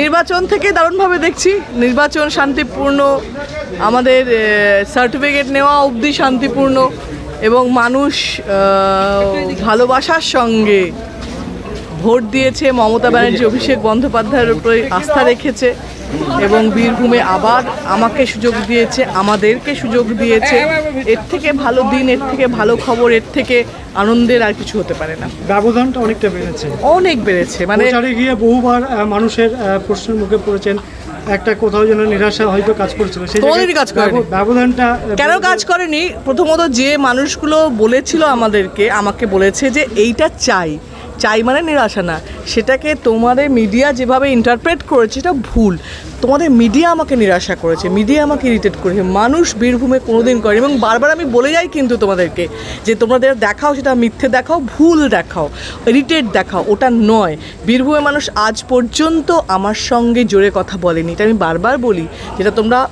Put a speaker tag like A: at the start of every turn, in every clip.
A: নির্বাচন থেকে দারুণভাবে দেখছি। নির্বাচন শান্তিপূর্ণ, আমাদের সার্টিফিকেট নেওয়া অবধি শান্তিপূর্ণ এবং মানুষ ভালোবাসার সঙ্গে ভোট দিয়েছে মমতা ব্যানার্জি অভিষেক বন্দ্যোপাধ্যায়ের উপরে আস্থা রেখেছে এবং বীরভূমে আবার আমাকে সুযোগ দিয়েছে আমাদেরকে সুযোগ দিয়েছে। এর থেকে ভালো দিন এর থেকে ভালো খবর এর থেকে আনন্দের আর কিছু হতে পারে না।
B: ব্যবধানটা অনেকটা বেড়েছে।
A: অনেক বেড়েছে মানে
B: গিয়ে বহুবার মানুষের প্রশ্নের মুখে পড়েছেন একটা কোথাও যেন নিরাশা হয়তো কাজ করছিল। সেই
A: কাজ করেনি।
B: ব্যব- ব্যবধানটা
A: কেন কাজ করেনি? প্রথমত যে মানুষগুলো বলেছিল আমাদেরকে আমাকে বলেছে যে এইটা চাই। চাই মানে নিরাশা না। সেটাকে তোমাদের মিডিয়া যেভাবে ইন্টারপ্রেট করেছে এটা ভুল। তোমাদের মিডিয়া আমাকে নিরাশা করেছে মিডিয়া আমাকে ইরিটেট করেছে। মানুষ বীরভূমে কোনোদিন করে এবং বারবার আমি বলে যাই কিন্তু তোমাদেরকে যে তোমাদের দেখাও সেটা মিথ্যে দেখাও, ভুল দেখাও ইরিটেট দেখাও। ওটা নয়। বীরভূমে মানুষ আজ পর্যন্ত আমার সঙ্গে জোরে কথা বলেনি। এটা আমি বারবার বলি, যেটা তোমরা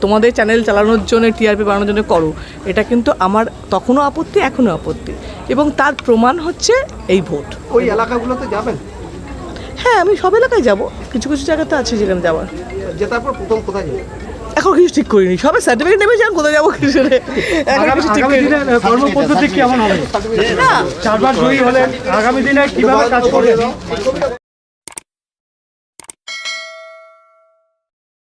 A: তোমাদের চ্যানেল চালানোর জন্য টিআরপি বাড়ানোর জন্য করো। এটা কিন্তু আমার তখনও আপত্তি, এখনও আপত্তি। এবং তার প্রমাণ হচ্ছে এই ভোট।
C: ওই এলাকাগুলোতে যাবেন?
A: হ্যাঁ আমি সব এলাকায় যাব। কিছু কিছু জায়গাতে আছে যেখানে যাওয়ার।
C: জেতার পর প্রথম কোথায় যাবেন
A: এখন কিছু ঠিক করিনি। সবাই সার্টিফিকেট নেবে যান কোথায় যাব কিছু নেই। এখন কিছু ঠিক করিনি।
B: কর্মপদ্ধতি কেমন হবে?
A: না।
B: চারবার জয়ী হলে আগামী দিনে কীভাবে কাজ করবেন